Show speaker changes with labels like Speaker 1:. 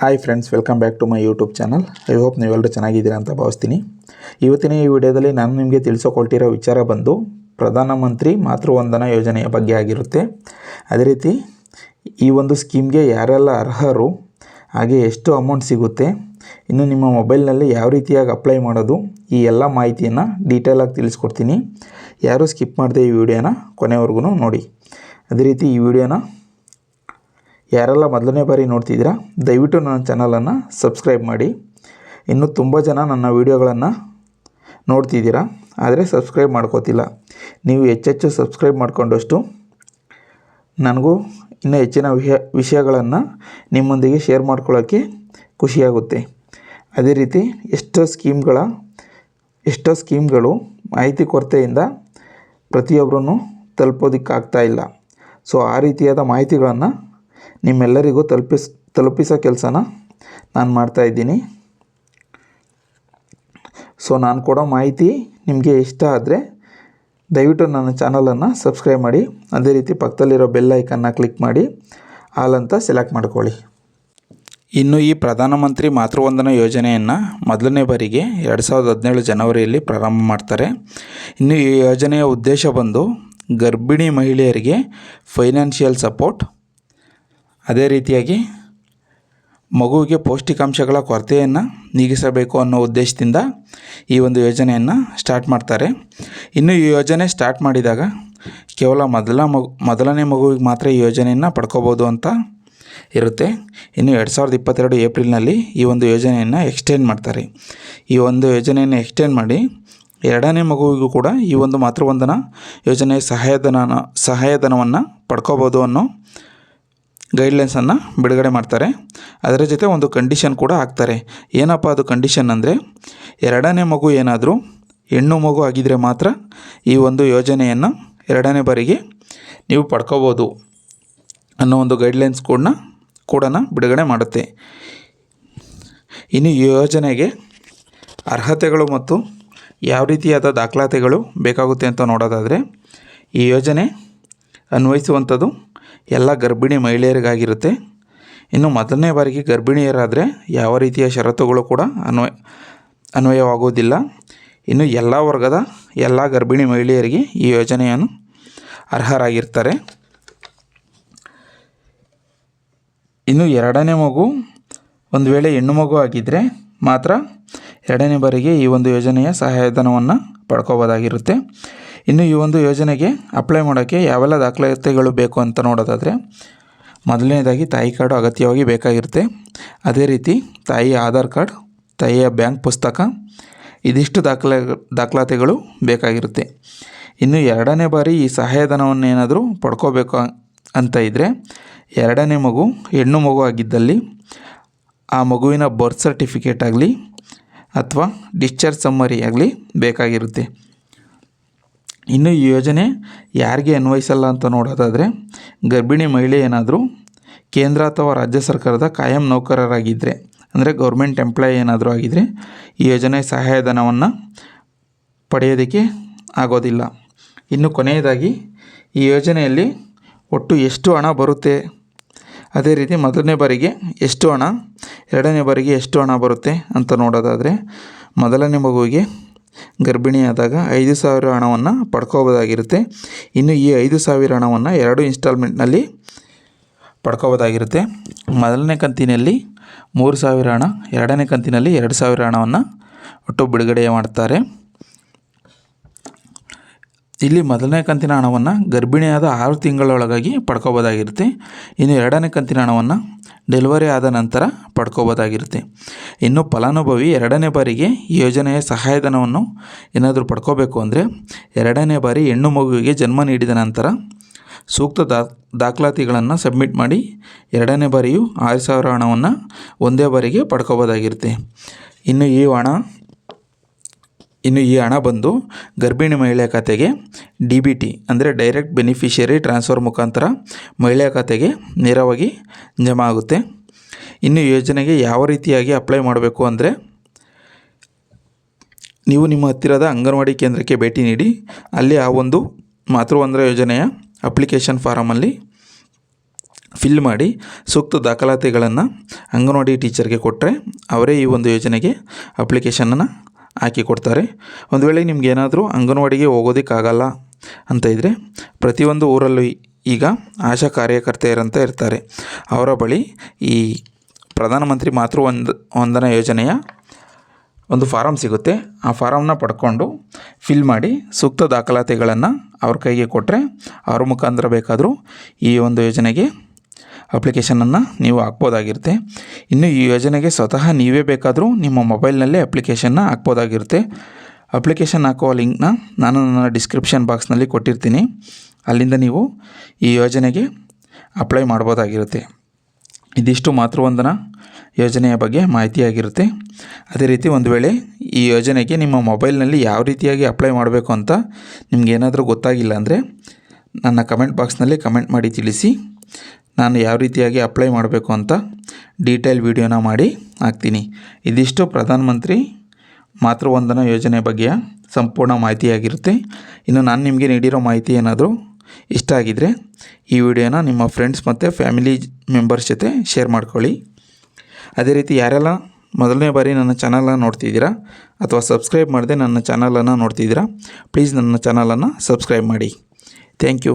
Speaker 1: Hi friends welcome back to my YouTube channel I hope ನೀವೆಲ್ಲರೂ ಚೆನ್ನಾಗಿದ್ದೀರಾ ಅಂತ ಭಾವಿಸ್ತೀನಿ. ಇವತ್ತಿನ ಈ ವಿಡಿಯೋದಲ್ಲಿ ನಾನು ನಿಮಗೆ ತಿಳಿಸೋಕೊಳ್ತಿರೋ ವಿಚಾರ ಬಂದು ಪ್ರಧಾನಮಂತ್ರಿ ಮಾತೃವಂದನಾ ಯೋಜನೆಯ ಬಗ್ಗೆ ಆಗಿರುತ್ತೆ. ಅದೇ ರೀತಿ ಈ ಒಂದು ಸ್ಕೀಮ್ಗೆ ಯಾರೆಲ್ಲ ಅರ್ಹರು, ಹಾಗೆ ಎಷ್ಟು ಅಮೌಂಟ್ ಸಿಗುತ್ತೆ, ಇನ್ನು ನಿಮ್ಮ ಮೊಬೈಲ್ನಲ್ಲಿ ಯಾವ ರೀತಿಯಾಗಿ ಅಪ್ಲೈ ಮಾಡೋದು, ಈ ಎಲ್ಲ ಮಾಹಿತಿಯನ್ನು ಡೀಟೇಲಾಗಿ ತಿಳಿಸ್ಕೊಡ್ತೀನಿ. ಯಾರೂ ಸ್ಕಿಪ್ ಮಾಡದೆ ಈ ವಿಡಿಯೋನ ಕೊನೆವರೆಗೂ ನೋಡಿ. ಅದೇ ರೀತಿ ಈ ವಿಡಿಯೋನ ಯಾರೆಲ್ಲ ಮೊದಲನೇ ಬಾರಿ ನೋಡ್ತಿದ್ದೀರಾ, ದಯವಿಟ್ಟು ನನ್ನ ಚಾನಲನ್ನು ಸಬ್ಸ್ಕ್ರೈಬ್ ಮಾಡಿ. ಇನ್ನೂ ತುಂಬ ಜನ ನನ್ನ ವೀಡಿಯೋಗಳನ್ನು ನೋಡ್ತಿದ್ದೀರಾ, ಆದರೆ ಸಬ್ಸ್ಕ್ರೈಬ್ ಮಾಡ್ಕೋತಿಲ್ಲ. ನೀವು ಹೆಚ್ಚೆಚ್ಚು ಸಬ್ಸ್ಕ್ರೈಬ್ ಮಾಡಿಕೊಂಡಷ್ಟು ನನಗೂ ಇನ್ನೂ ಹೆಚ್ಚಿನ ವಿಷಯ, ವಿಷಯಗಳನ್ನು ನಿಮ್ಮೊಂದಿಗೆ ಶೇರ್ ಮಾಡ್ಕೊಳ್ಳೋಕ್ಕೆ ಖುಷಿಯಾಗುತ್ತೆ. ಅದೇ ರೀತಿ ಎಷ್ಟೋ ಸ್ಕೀಮ್ಗಳ, ಎಷ್ಟೋ ಸ್ಕೀಮ್ಗಳು ಮಾಹಿತಿ ಕೊರತೆಯಿಂದ ಪ್ರತಿಯೊಬ್ಬರೂ ತಲುಪೋದಕ್ಕಾಗ್ತಾ ಇಲ್ಲ. ಸೊ, ಆ ರೀತಿಯಾದ ಮಾಹಿತಿಗಳನ್ನು ನಿಮ್ಮೆಲ್ಲರಿಗೂ ತಲುಪಿಸ್, ತಲುಪಿಸೋ ಕೆಲಸನ ನಾನು ಮಾಡ್ತಾಯಿದ್ದೀನಿ ಸೊ ನಾನು ಕೊಡೋ ಮಾಹಿತಿ ನಿಮಗೆ ಇಷ್ಟ ಆದರೆ ದಯವಿಟ್ಟು ನನ್ನ ಚಾನಲನ್ನು ಸಬ್ಸ್ಕ್ರೈಬ್ ಮಾಡಿ, ಅದೇ ರೀತಿ ಪಕ್ಕದಲ್ಲಿರೋ ಬೆಲ್ ಐಕನ್ನ ಕ್ಲಿಕ್ ಮಾಡಿ ಹಾಲಂತ ಸೆಲೆಕ್ಟ್ ಮಾಡ್ಕೊಳ್ಳಿ. ಇನ್ನು ಈ ಪ್ರಧಾನಮಂತ್ರಿ ಮಾತೃವಂದನಾ ಯೋಜನೆಯನ್ನು ಮೊದಲನೇ ಬಾರಿಗೆ ಎರಡು ಸಾವಿರದ ಹದಿನೇಳು ಜನವರಿಯಲ್ಲಿ ಪ್ರಾರಂಭ ಮಾಡ್ತಾರೆ. ಇನ್ನು ಈ ಯೋಜನೆಯ ಉದ್ದೇಶ ಬಂದು ಗರ್ಭಿಣಿ ಮಹಿಳೆಯರಿಗೆ ಫೈನಾನ್ಷಿಯಲ್ ಸಪೋರ್ಟ್ ಅದೇ ರೀತಿಯಾಗಿ ಮಗುವಿಗೆ ಪೌಷ್ಟಿಕಾಂಶಗಳ ಕೊರತೆಯನ್ನು ನೀಗಿಸಬೇಕು ಅನ್ನೋ ಉದ್ದೇಶದಿಂದ ಈ ಒಂದು ಯೋಜನೆಯನ್ನು ಸ್ಟಾರ್ಟ್ ಮಾಡ್ತಾರೆ. ಇನ್ನು ಈ ಯೋಜನೆ ಸ್ಟಾರ್ಟ್ ಮಾಡಿದಾಗ ಕೇವಲ ಮೊದಲ ಮಗು, ಮೊದಲನೇ ಮಗುವಿಗೆ ಮಾತ್ರ ಈ ಯೋಜನೆಯನ್ನು ಪಡ್ಕೋಬೋದು ಅಂತ ಇರುತ್ತೆ. ಇನ್ನು ಎರಡು ಸಾವಿರದ ಇಪ್ಪತ್ತೆರಡು ಏಪ್ರಿಲ್ನಲ್ಲಿ ಈ ಒಂದು ಯೋಜನೆಯನ್ನು ಎಕ್ಸ್ಟೆಂಡ್ ಮಾಡ್ತಾರೆ. ಈ ಒಂದು ಯೋಜನೆಯನ್ನು ಎಕ್ಸ್ಟೆಂಡ್ ಮಾಡಿ ಎರಡನೇ ಮಗುವಿಗೂ ಕೂಡ ಈ ಒಂದು ಮಾತೃವಂದನ ಯೋಜನೆಯ ಸಹಾಯಧನ ಸಹಾಯಧನವನ್ನು ಪಡ್ಕೋಬೋದು ಅನ್ನೋ ಗೈಡ್ಲೈನ್ಸನ್ನು ಬಿಡುಗಡೆ ಮಾಡ್ತಾರೆ. ಅದರ ಜೊತೆ ಒಂದು ಕಂಡೀಷನ್ ಕೂಡ ಹಾಕ್ತಾರೆ. ಏನಪ್ಪ ಅದು ಕಂಡೀಷನ್ ಅಂದರೆ, ಎರಡನೇ ಮಗು ಏನಾದರೂ ಹೆಣ್ಣು ಮಗು ಆಗಿದ್ದರೆ ಮಾತ್ರ ಈ ಒಂದು ಯೋಜನೆಯನ್ನು ಎರಡನೇ ಬಾರಿಗೆ ನೀವು ಪಡ್ಕೋಬೋದು ಅನ್ನೋ ಒಂದು ಗೈಡ್ಲೈನ್ಸ್ ಕೂಡ ಕೂಡ ಬಿಡುಗಡೆ ಮಾಡುತ್ತೆ. ಇನ್ನು ಈ ಯೋಜನೆಗೆ ಅರ್ಹತೆಗಳು ಮತ್ತು ಯಾವ ರೀತಿಯಾದ ದಾಖಲಾತಿಗಳು ಬೇಕಾಗುತ್ತೆ ಅಂತ ನೋಡೋದಾದರೆ, ಈ ಯೋಜನೆ ಅನ್ವಯಿಸುವಂಥದ್ದು ಎಲ್ಲ ಗರ್ಭಿಣಿ ಮಹಿಳೆಯರಿಗಾಗಿರುತ್ತೆ. ಇನ್ನು ಮೊದಲನೇ ಬಾರಿಗೆ ಗರ್ಭಿಣಿಯರಾದರೆ ಯಾವ ರೀತಿಯ ಷರತ್ತುಗಳು ಕೂಡ ಅನ್ವಯ ಅನ್ವಯವಾಗುವುದಿಲ್ಲ. ಇನ್ನು ಎಲ್ಲ ವರ್ಗದ ಎಲ್ಲ ಗರ್ಭಿಣಿ ಮಹಿಳೆಯರಿಗೆ ಈ ಯೋಜನೆಯನ್ನು ಅರ್ಹರಾಗಿರ್ತಾರೆ. ಇನ್ನು ಎರಡನೇ ಮಗು ಒಂದು ವೇಳೆ ಹೆಣ್ಣು ಮಗು ಆಗಿದ್ದರೆ ಮಾತ್ರ ಎರಡನೇ ಬಾರಿಗೆ ಈ ಒಂದು ಯೋಜನೆಯ ಸಹಾಯಧನವನ್ನು ಪಡ್ಕೋಬೋದಾಗಿರುತ್ತೆ. ಇನ್ನು ಈ ಒಂದು ಯೋಜನೆಗೆ ಅಪ್ಲೈ ಮಾಡೋಕ್ಕೆ ಯಾವೆಲ್ಲ ದಾಖಲಾತಿಗಳು ಬೇಕು ಅಂತ ನೋಡೋದಾದರೆ, ಮೊದಲನೇದಾಗಿ ತಾಯಿ ಕಾರ್ಡು ಅಗತ್ಯವಾಗಿ ಬೇಕಾಗಿರುತ್ತೆ. ಅದೇ ರೀತಿ ತಾಯಿಯ ಆಧಾರ್ ಕಾರ್ಡ್, ತಾಯಿಯ ಬ್ಯಾಂಕ್ ಪುಸ್ತಕ, ಇದಿಷ್ಟು ದಾಖಲೆ, ದಾಖಲಾತಿಗಳು ಬೇಕಾಗಿರುತ್ತೆ. ಇನ್ನು ಎರಡನೇ ಬಾರಿ ಈ ಸಹಾಯಧನವನ್ನು ಏನಾದರೂ ಪಡ್ಕೋಬೇಕು ಅಂತ ಇದ್ದರೆ ಎರಡನೇ ಮಗು ಹೆಣ್ಣು ಮಗು ಆಗಿದ್ದಲ್ಲಿ ಆ ಮಗುವಿನ ಬರ್ತ್ ಸರ್ಟಿಫಿಕೇಟ್ ಆಗಲಿ, ಅಥವಾ ಡಿಸ್ಚಾರ್ಜ್ ಸಮ್ಮರಿ ಆಗಲಿ ಬೇಕಾಗಿರುತ್ತೆ. ಇನ್ನು ಈ ಯೋಜನೆ ಯಾರಿಗೆ ಅನ್ವಯಿಸಲ್ಲ ಅಂತ ನೋಡೋದಾದರೆ ಗರ್ಭಿಣಿ ಮಹಿಳೆ ಏನಾದರೂ ಕೇಂದ್ರ ಅಥವಾ ರಾಜ್ಯ ಸರ್ಕಾರದ ಕಾಯಂ ನೌಕರರಾಗಿದ್ದರೆ ಅಂದರೆ ಗೌರ್ಮೆಂಟ್ ಎಂಪ್ಲಾಯ್ ಏನಾದರೂ ಆಗಿದ್ದರೆ ಈ ಯೋಜನೆ ಸಹಾಯಧನವನ್ನು ಪಡೆಯೋದಕ್ಕೆ ಆಗೋದಿಲ್ಲ. ಇನ್ನು ಕೊನೆಯದಾಗಿ, ಈ ಯೋಜನೆಯಲ್ಲಿ ಒಟ್ಟು ಎಷ್ಟು ಹಣ ಬರುತ್ತೆ? ಅದೇ ರೀತಿ ಮೊದಲನೇ ಬಾರಿಗೆ ಎಷ್ಟು ಹಣ, ಎರಡನೇ ಬಾರಿಗೆ ಎಷ್ಟು ಹಣ ಬರುತ್ತೆ ಅಂತ ನೋಡೋದಾದರೆ ಮೊದಲನೇ ಮಗುವಿಗೆ ಗರ್ಭಿಣಿಯಾದಾಗ ಐದು ಸಾವಿರ ಹಣವನ್ನು ಪಡ್ಕೋಬೋದಾಗಿರುತ್ತೆ ಇನ್ನು ಈ ಐದು ಸಾವಿರ ಹಣವನ್ನು ಎರಡು ಇನ್ಸ್ಟಾಲ್ಮೆಂಟ್ನಲ್ಲಿ ಪಡ್ಕೋಬೋದಾಗಿರುತ್ತೆ ಮೊದಲನೇ ಕಂತಿನಲ್ಲಿ ಮೂರು ಸಾವಿರ ಹಣ, ಎರಡನೇ ಕಂತಿನಲ್ಲಿ ಎರಡು ಸಾವಿರ ಹಣವನ್ನು ಒಟ್ಟು ಬಿಡುಗಡೆ ಮಾಡ್ತಾರೆ. ಇಲ್ಲಿ ಮೊದಲನೇ ಕಂತಿನ ಹಣವನ್ನು ಗರ್ಭಿಣಿಯಾದ ಆರು ತಿಂಗಳೊಳಗಾಗಿ ಪಡ್ಕೋಬೋದಾಗಿರುತ್ತೆ ಇನ್ನು ಎರಡನೇ ಕಂತಿನ ಹಣವನ್ನು ಡೆಲಿವರಿ ಆದ ನಂತರ ಪಡ್ಕೋಬೋದಾಗಿರುತ್ತೆ. ಇನ್ನು ಫಲಾನುಭವಿ ಎರಡನೇ ಬಾರಿಗೆ ಯೋಜನೆಯ ಸಹಾಯಧನವನ್ನು ಏನಾದರೂ ಪಡ್ಕೋಬೇಕು ಅಂದರೆ ಎರಡನೇ ಬಾರಿ ಹೆಣ್ಣು ಮಗುವಿಗೆ ಜನ್ಮ ನೀಡಿದ ನಂತರ ಸೂಕ್ತ ದಾ, ದಾಖಲಾತಿಗಳನ್ನು ಸಬ್ಮಿಟ್ ಮಾಡಿ ಎರಡನೇ ಬಾರಿಯೂ ಆರು ಸಾವಿರ ಹಣವನ್ನು ಒಂದೇ ಬಾರಿಗೆ ಪಡ್ಕೋಬೋದಾಗಿರುತ್ತೆ. ಇನ್ನು ಈ ಹಣ ಇನ್ನು ಈ ಹಣ ಬಂದು ಗರ್ಭಿಣಿ ಮಹಿಳೆಯ ಖಾತೆಗೆ ಡಿ ಬಿ ಟಿ, ಅಂದರೆ ಡೈರೆಕ್ಟ್ ಬೆನಿಫಿಷಿಯರಿ ಟ್ರಾನ್ಸ್ಫರ್ ಮುಖಾಂತರ ಮಹಿಳೆಯ ಖಾತೆಗೆ ನೇರವಾಗಿ ಜಮಾ ಆಗುತ್ತೆ. ಇನ್ನು ಯೋಜನೆಗೆ ಯಾವ ರೀತಿಯಾಗಿ ಅಪ್ಲೈ ಮಾಡಬೇಕು ಅಂದರೆ ನೀವು ನಿಮ್ಮ ಹತ್ತಿರದ ಅಂಗನವಾಡಿ ಕೇಂದ್ರಕ್ಕೆ ಭೇಟಿ ನೀಡಿ, ಅಲ್ಲಿ ಆ ಒಂದು ಮಾತೃವಂದ್ರ ಯೋಜನೆಯ ಅಪ್ಲಿಕೇಶನ್ ಫಾರಮಲ್ಲಿ ಫಿಲ್ ಮಾಡಿ ಸೂಕ್ತ ದಾಖಲಾತಿಗಳನ್ನು ಅಂಗನವಾಡಿ ಟೀಚರ್ಗೆ ಕೊಟ್ಟರೆ ಅವರೇ ಈ ಒಂದು ಯೋಜನೆಗೆ ಅಪ್ಲಿಕೇಶನನ್ನು ಹಾಕಿ ಕೊಡ್ತಾರೆ. ಒಂದು ವೇಳೆ ನಿಮ್ಗೆ ಏನಾದರೂ ಅಂಗನವಾಡಿಗೆ ಹೋಗೋದಕ್ಕಾಗಲ್ಲ ಅಂತ ಇದ್ದರೆ ಪ್ರತಿಯೊಂದು ಊರಲ್ಲೂ ಈಗ ಆಶಾ ಕಾರ್ಯಕರ್ತೆಯರಂತ ಇರ್ತಾರೆ. ಅವರ ಬಳಿ ಈ ಪ್ರಧಾನಮಂತ್ರಿ ಮಾತೃ ಒಂದು, ವಂದನಾ ಯೋಜನೆಯ ಒಂದು ಫಾರಮ್ ಸಿಗುತ್ತೆ. ಆ ಫಾರಮ್ನ ಪಡ್ಕೊಂಡು ಫಿಲ್ ಮಾಡಿ ಸೂಕ್ತ ದಾಖಲಾತಿಗಳನ್ನು ಅವ್ರ ಕೈಗೆ ಕೊಟ್ಟರೆ ಅವ್ರ ಮುಖಾಂತರ ಬೇಕಾದರೂ ಈ ಒಂದು ಯೋಜನೆಗೆ ಅಪ್ಲಿಕೇಶನನ್ನು ನೀವು ಹಾಕ್ಬೋದಾಗಿರುತ್ತೆ. ಇನ್ನು ಈ ಯೋಜನೆಗೆ ಸ್ವತಃ ನೀವೇ ಬೇಕಾದರೂ ನಿಮ್ಮ ಮೊಬೈಲ್ನಲ್ಲೇ ಅಪ್ಲಿಕೇಶನ್ನ ಹಾಕ್ಬೋದಾಗಿರುತ್ತೆ. ಅಪ್ಲಿಕೇಶನ್ ಹಾಕುವ ಲಿಂಕ್ನ ನಾನು ನನ್ನ ಡಿಸ್ಕ್ರಿಪ್ಷನ್ ಬಾಕ್ಸ್ನಲ್ಲಿ ಕೊಟ್ಟಿರ್ತೀನಿ. ಅಲ್ಲಿಂದ ನೀವು ಈ ಯೋಜನೆಗೆ ಅಪ್ಲೈ ಮಾಡ್ಬೋದಾಗಿರುತ್ತೆ. ಇದಿಷ್ಟು ಮಾತೃವಂದನ ಯೋಜನೆಯ ಬಗ್ಗೆ ಮಾಹಿತಿಯಾಗಿರುತ್ತೆ. ಅದೇ ರೀತಿ ಒಂದು ವೇಳೆ ಈ ಯೋಜನೆಗೆ ನಿಮ್ಮ ಮೊಬೈಲ್ನಲ್ಲಿ ಯಾವ ರೀತಿಯಾಗಿ ಅಪ್ಲೈ ಮಾಡಬೇಕು ಅಂತ ನಿಮ್ಗೆ ಏನಾದರೂ ಗೊತ್ತಾಗಿಲ್ಲ ಅಂದರೆ ನನ್ನ ಕಮೆಂಟ್ ಬಾಕ್ಸ್ನಲ್ಲಿ ಕಮೆಂಟ್ ಮಾಡಿ ತಿಳಿಸಿ. ನಾನು ಯಾವ ರೀತಿಯಾಗಿ ಅಪ್ಲೈ ಮಾಡಬೇಕು ಅಂತ ಡೀಟೇಲ್ ವಿಡಿಯೋನ ಮಾಡಿ ಹಾಕ್ತೀನಿ. ಇದಿಷ್ಟು ಪ್ರಧಾನಮಂತ್ರಿ ಮಾತೃವಂದನ ಯೋಜನೆ ಬಗ್ಗೆಯ ಸಂಪೂರ್ಣ ಮಾಹಿತಿಯಾಗಿರುತ್ತೆ. ಇನ್ನು ನಾನು ನಿಮಗೆ ನೀಡಿರೋ ಮಾಹಿತಿ ಏನಾದರೂ ಇಷ್ಟ ಆಗಿದ್ದರೆ ಈ ವಿಡಿಯೋನ ನಿಮ್ಮ ಫ್ರೆಂಡ್ಸ್ ಮತ್ತು ಫ್ಯಾಮಿಲಿ ಮೆಂಬರ್ಸ್ ಜೊತೆ ಶೇರ್ ಮಾಡ್ಕೊಳ್ಳಿ. ಅದೇ ರೀತಿ ಯಾರೆಲ್ಲ ಮೊದಲನೇ ಬಾರಿ ನನ್ನ ಚಾನಲನ್ನು ನೋಡ್ತಿದ್ದೀರಾ ಅಥವಾ ಸಬ್ಸ್ಕ್ರೈಬ್ ಮಾಡದೆ ನನ್ನ ಚಾನಲನ್ನು ನೋಡ್ತಿದ್ದೀರಾ, ಪ್ಲೀಸ್ ನನ್ನ ಚಾನಲನ್ನು ಸಬ್ಸ್ಕ್ರೈಬ್ ಮಾಡಿ. Thank you.